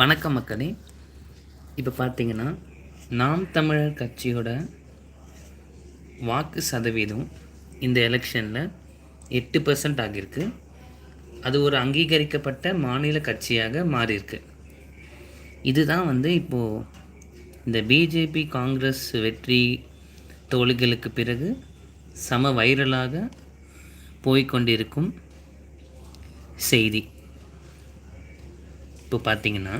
வணக்கம் மக்களே. இப்போ பார்த்தீங்கன்னா நாம் தமிழர் கட்சியோட வாக்கு சதவீதம் இந்த எலெக்ஷனில் எட்டு பர்சன்ட் ஆகியிருக்கு. அது ஒரு அங்கீகரிக்கப்பட்ட மாநில கட்சியாக மாறியிருக்கு. இதுதான் வந்து இப்போது இந்த பிஜேபி காங்கிரஸ் வெற்றி தோல்விகளுக்கு பிறகு சம வைரலாக போய்க்கொண்டிருக்கும் செய்தி. இப்போ பார்த்தீங்கன்னா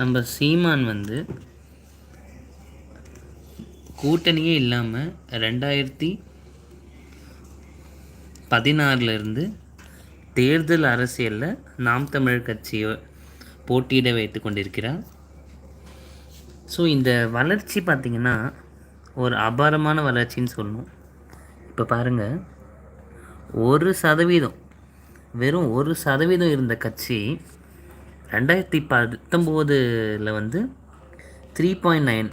நம்ம சீமான் வந்து கூட்டணியே இல்லாமல் ரெண்டாயிரத்தி பதினாறுலேருந்து தேர்தல் அரசியலில் நாம் தமிழர் கட்சியை போட்டியிட வைத்து கொண்டிருக்கிறார். ஸோ இந்த வளர்ச்சி பார்த்திங்கன்னா ஒரு அபாரமான வளர்ச்சின்னு சொல்லணும். இப்போ பாருங்கள் ஒரு சதவீதம் வெறும் ஒரு சதவீதம் இருந்த கட்சி ரெண்டாயிரத்தி பத்தொம்போதில் வந்து த்ரீ பாயிண்ட் நைன்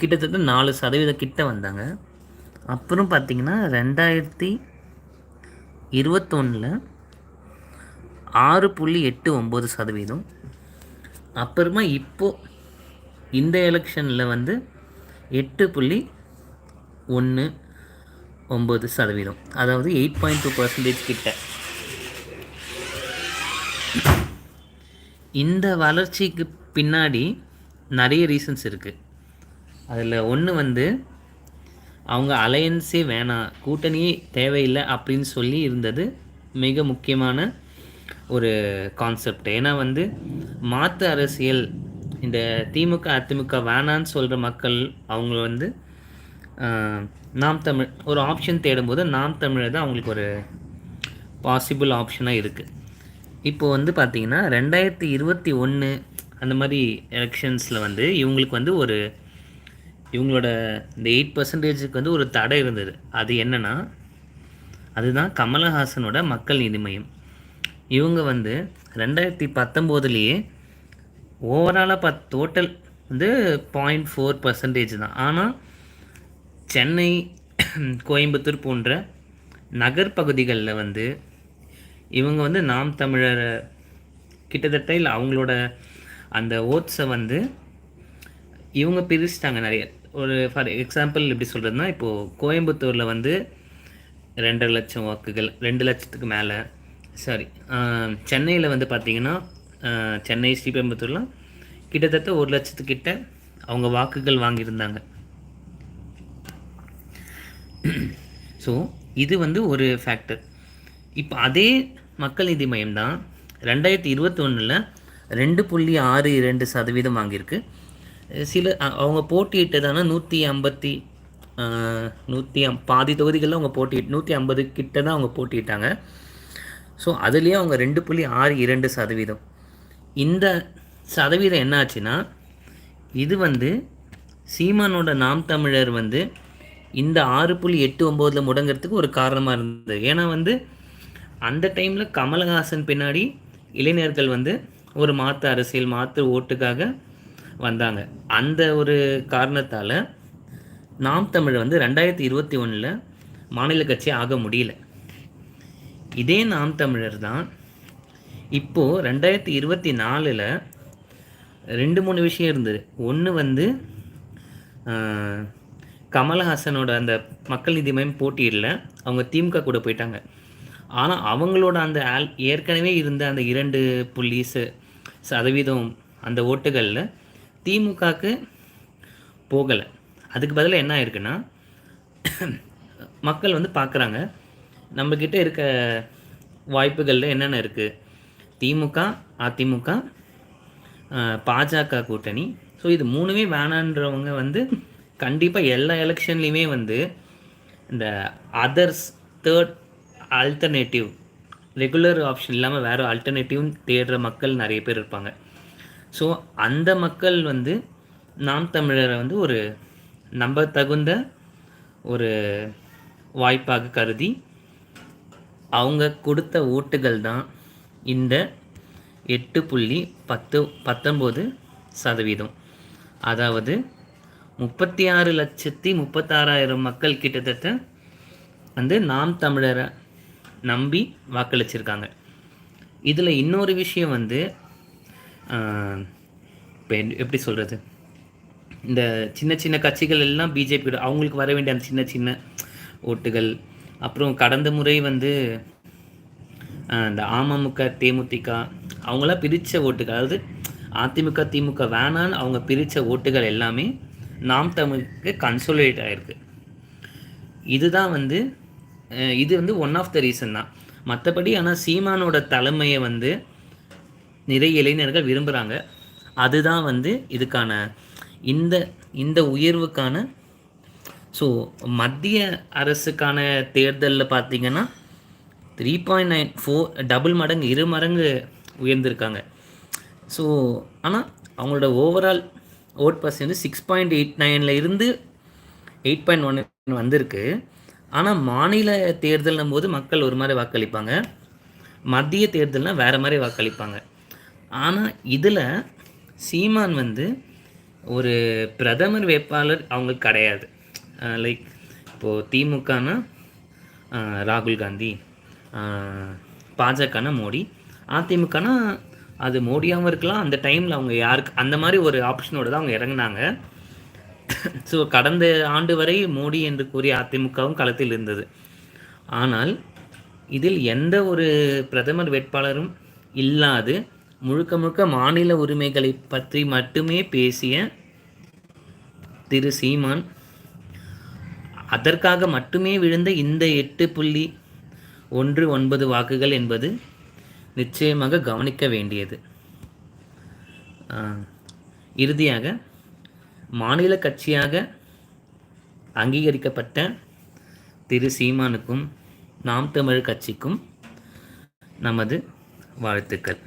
கிட்டத்தட்ட நாலு சதவீதம் கிட்ட வந்தாங்க. அப்புறம் பார்த்திங்கன்னா ரெண்டாயிரத்தி இருபத்தொன்னில் ஆறு புள்ளி எட்டு ஒம்பது சதவீதம். அப்புறமா இப்போது இந்த எலெக்ஷனில் வந்து எட்டு புள்ளி ஒன்று ஒம்பது சதவீதம். அதாவது எயிட் பாயிண்ட் டூ பர்சன்டேஜ் கிட்ட. இந்த வளர்ச்சிக்கு பின்னாடி நிறைய ரீசன்ஸ் இருக்குது அதில் ஒன்று வந்து அவங்க அலையன்ஸே வேணாம் கூட்டணியே தேவையில்லை அப்படின்னு சொல்லி இருந்தது மிக முக்கியமான ஒரு கான்செப்ட் ஏன்னா வந்து மாற்று அரசியல் இந்த திமுக அதிமுக வேணான்னு சொல்கிற மக்கள் அவங்க வந்து நாம் தமிழ் ஒரு ஆப்ஷன் தேடும்போது நாம் தமிழை தான் அவங்களுக்கு ஒரு பாசிபிள் ஆப்ஷனாக இருக்குது இப்போ வந்து பார்த்திங்கன்னா ரெண்டாயிரத்தி இருபத்தி ஒன்று அந்த மாதிரி எலெக்ஷன்ஸில் வந்து இவங்களுக்கு வந்து ஒரு இவங்களோட இந்த எயிட் பர்சன்டேஜுக்கு வந்து ஒரு தடை இருந்தது. அது என்னென்னா அதுதான் கமலஹாசனோட மக்கள் நீதி மையம். இவங்க வந்து ரெண்டாயிரத்தி பத்தொம்போதுலேயே ஓவராலாக பத் டோட்டல் வந்து பாயிண்ட் ஃபோர் பர்சன்டேஜ் தான். ஆனால் சென்னை கோயம்புத்தூர் போன்ற நகர்ப்பகுதிகளில் வந்து இவங்க வந்து நாம் தமிழர் கிட்டத்தட்ட இல்லை அவங்களோட அந்த ஓட்ஸை வந்து இவங்க பிரிச்சிட்டாங்க நிறைய. ஒரு ஃபார் எக்ஸாம்பிள் எப்படி சொல்கிறதுனா இப்போது கோயம்புத்தூரில் வந்து ரெண்டரை லட்சம் வாக்குகள் ரெண்டு லட்சத்துக்கு மேலே சாரி சென்னையில் வந்து பார்த்திங்கன்னா சென்னை ஸ்ரீபெரும்புத்தூர்லாம் கிட்டத்தட்ட ஒரு லட்சத்துக்கிட்ட அவங்க வாக்குகள் வாங்கியிருந்தாங்க. ஸோ இது வந்து ஒரு ஃபேக்டர் இப்போ அதே மக்கள் நீதி மையம் தான் ரெண்டாயிரத்தி இருபத்தொன்னில் ரெண்டு புள்ளி ஆறு இரண்டு சதவீதம் வாங்கியிருக்கு. சில அவங்க போட்டியிட்டதான நூற்றி ஐம்பத்தி நூற்றி பாதி தொகுதிகளில் அவங்க போட்டி நூற்றி ஐம்பது கிட்ட தான் அவங்க போட்டிட்டாங்க ஸோ அதுலேயே அவங்க ரெண்டு புள்ளி ஆறு இரண்டு சதவீதம். இந்த சதவீதம் என்னாச்சுன்னா இது வந்து சீமானோட நாம் தமிழர் வந்து இந்த ஆறு புள்ளி எட்டு ஒம்போதில் முடங்கிறதுக்கு ஒரு காரணமாக இருந்தது. ஏன்னா வந்து அந்த டைமில் கமலஹாசன் பின்னாடி இளைஞர்கள் வந்து ஒரு மாற்று அரசியல் மாற்று ஓட்டுக்காக வந்தாங்க. அந்த ஒரு காரணத்தால் நாம் தமிழ் வந்து ரெண்டாயிரத்தி இருபத்தி ஒன்றில் மாநில கட்சி ஆக முடியல. இதே நாம் தமிழர் தான் இப்போது ரெண்டாயிரத்தி இருபத்தி நாலில் ரெண்டு மூணு விஷயம் இருந்தது. ஒன்று வந்து கமல்ஹாசனோட அந்த மக்கள் நீதி மையம் இல்லை அவங்க திமுக கூட போயிட்டாங்க. ஆனால் அவங்களோட அந்த ஆல் ஏற்கனவே இருந்த அந்த இரண்டு புள்ளி சதவீதம் அந்த ஓட்டுகளில் திமுகக்கு போகலை. அதுக்கு பதிலாக என்ன ஆயிருக்குன்னா மக்கள் வந்து பார்க்குறாங்க நம்மக்கிட்ட இருக்க வாய்ப்புகளில் என்னென்ன இருக்குது திமுக அதிமுக பாஜக கூட்டணி. ஸோ இது மூணுமே வேணான்றவங்க வந்து கண்டிப்பாக எல்லா எலெக்ஷன்லேயுமே வந்து இந்த others third alternative regular option இல்லாமல் வேறு ஆல்டர்னேட்டிவ் தேடுற மக்கள் நிறைய பேர் இருப்பாங்க. ஸோ அந்த மக்கள் வந்து நாம் தமிழரை வந்து ஒரு நம்ப தகுந்த ஒரு வாய்ப்பாக கருதி அவங்க கொடுத்த ஓட்டுகள் தான் இந்த எட்டு புள்ளி பத்து பத்தொம்போது சதவீதம். அதாவது முப்பத்தி ஆறு லட்சத்தி முப்பத்தாறாயிரம் மக்கள் கிட்டத்தட்ட வந்து நாம் தமிழரை நம்பி வாக்களிச்சிருக்காங்க. இதில் இன்னொரு விஷயம் வந்து இப்போ எப்படி சொல்கிறது இந்த சின்ன சின்ன கட்சிகள் எல்லாம் பிஜேபியோட அவங்களுக்கு வர வேண்டிய அந்த சின்ன சின்ன ஓட்டுகள் அப்புறம் கடந்த முறை வந்து இந்த அமமுக தேமுதிக அவங்களாம் பிரித்த ஓட்டுகள் அதாவது அதிமுக திமுக வேணான்னு அவங்க பிரித்த ஓட்டுகள் எல்லாமே நாம் தமிழுக்கு கன்சோலேட் ஆகிருக்கு இதுதான் வந்து இது வந்து ஒன் ஆஃப் த ரீசன் தான். மற்றபடி ஆனால் சீமானோட தலைமையை வந்து நிறைய இளைஞர்கள் விரும்புகிறாங்க அதுதான் வந்து இதுக்கான இந்த இந்த உயர்வுக்கான ஸோ மத்திய அரசுக்கான தேர்தலில் பார்த்தீங்கன்னா three point nine four double மடங்கு இரு மடங்கு உயர்ந்திருக்காங்க. ஸோ ஆனால் அவங்களோட overall vote percent six point eight நைனில் இருந்து எயிட் பாயிண்ட் ஒன் வந்திருக்கு. ஆனால் மாநில தேர்தல்னும் போது மக்கள் ஒரு மாதிரி வாக்களிப்பாங்க. மத்திய தேர்தல்னால் வேறு மாதிரி வாக்களிப்பாங்க. ஆனால் இதில் சீமான் வந்து ஒரு பிரதமர் வேட்பாளர் அவங்களுக்கு கிடையாது. லைக் இப்போது திமுகனா ராகுல் காந்தி பாஜகனா மோடி அதிமுகனா அது மோடியாகவும் இருக்கலாம். அந்த டைமில் அவங்க யாருக்கு அந்த மாதிரி ஒரு ஆப்ஷனோட தான் அவங்க இறங்குனாங்க. ஸோ கடந்த ஆண்டு வரை மோடி என்று கூறிய அதிமுகவும் களத்தில் இருந்தது. ஆனால் இதில் எந்த ஒரு பிரதமர் வேட்பாளரும் இல்லாது முழுக்க முழுக்க மாநில உரிமைகளை பற்றி மட்டுமே பேசிய திரு சீமான் அதற்காக மட்டுமே விழுந்த இந்த எட்டு புள்ளி ஒன்று ஒன்பது வாக்குகள் என்பது நிச்சயமாக கவனிக்க வேண்டியது. இறுதியாக மாநில கட்சியாக அங்கீகரிக்கப்பட்ட திரு சீமானுக்கும் நாம் தமிழ் கட்சிக்கும் நமது வாழ்த்துக்கள்.